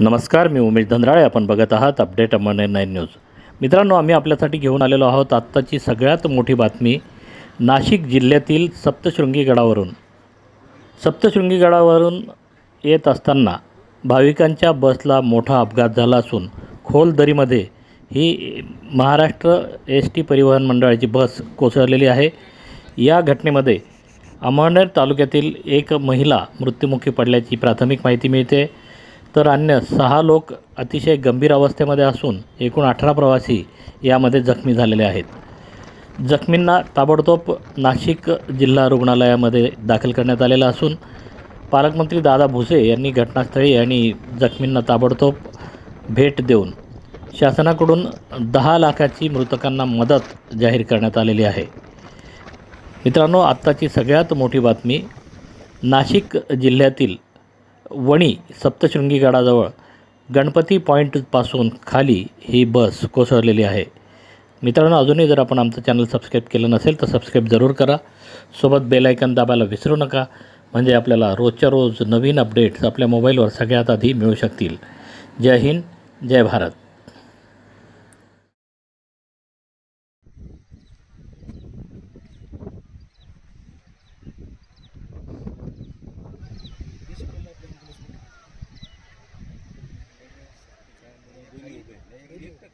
नमस्कार मी उमेश धंद्राळे आपण बघत आहात अपडेट अमरने नाईन न्यूज. मित्रांनो आम्ही आपल्यासाठी घेऊन आलेलो आहोत आत्ताची सगळ्यात मोठी बातमी नाशिक जिल्ह्यातील सप्तशृंगी गडावरून. सप्तशृंगी गडावरून येत असताना भाविकांच्या बसला मोठा अपघात झाला असून खोल दरीमध्ये ही महाराष्ट्र एस टी परिवहन मंडळाची बस कोसळलेली आहे. या घटनेमध्ये अमळनेर तालुक्यातील एक महिला मृत्युमुखी पडल्याची प्राथमिक माहिती मिळते. तर अन्य सहा लोक अतिशय गंभीर अवस्थेमध्ये असून एकूण अठरा प्रवासी यामध्ये जखमी झालेले आहेत. जखमींना ताबडतोब नाशिक जिल्हा रुग्णालयामध्ये दाखल करण्यात आलेलं असून पालकमंत्री दादा भुसे यांनी घटनास्थळी आणि जखमींना ताबडतोब भेट देऊन शासनाकडून दहा लाखाची मृतकांना मदत जाहीर करण्यात आलेली आहे. मित्रांनो आत्ताची सगळ्यात मोठी बातमी नाशिक जिल्ह्यातील वणी सप्तशृंगी गडाजवळ गणपती पॉईंटपासून खाली ही बस कोसळलेली आहे. मित्रांनो अजूनही जर आपण आमचं चॅनल सबस्क्राईब केलं नसेल तर सबस्क्राईब जरूर करा. सोबत बेलायकन दाबायला विसरू नका. म्हणजे आपल्याला रोजच्या रोज नवीन अपडेट्स आपल्या मोबाईलवर सगळ्यात आधी मिळू शकतील. जय हिंद जय भारत.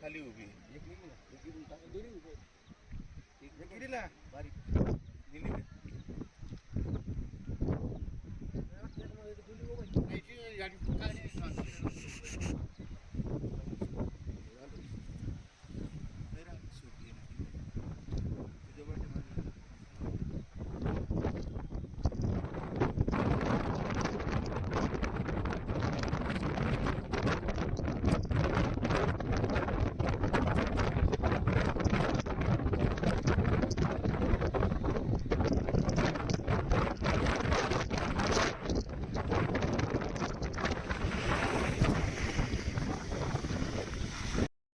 खाली उभी. एक गेली ना बारीक.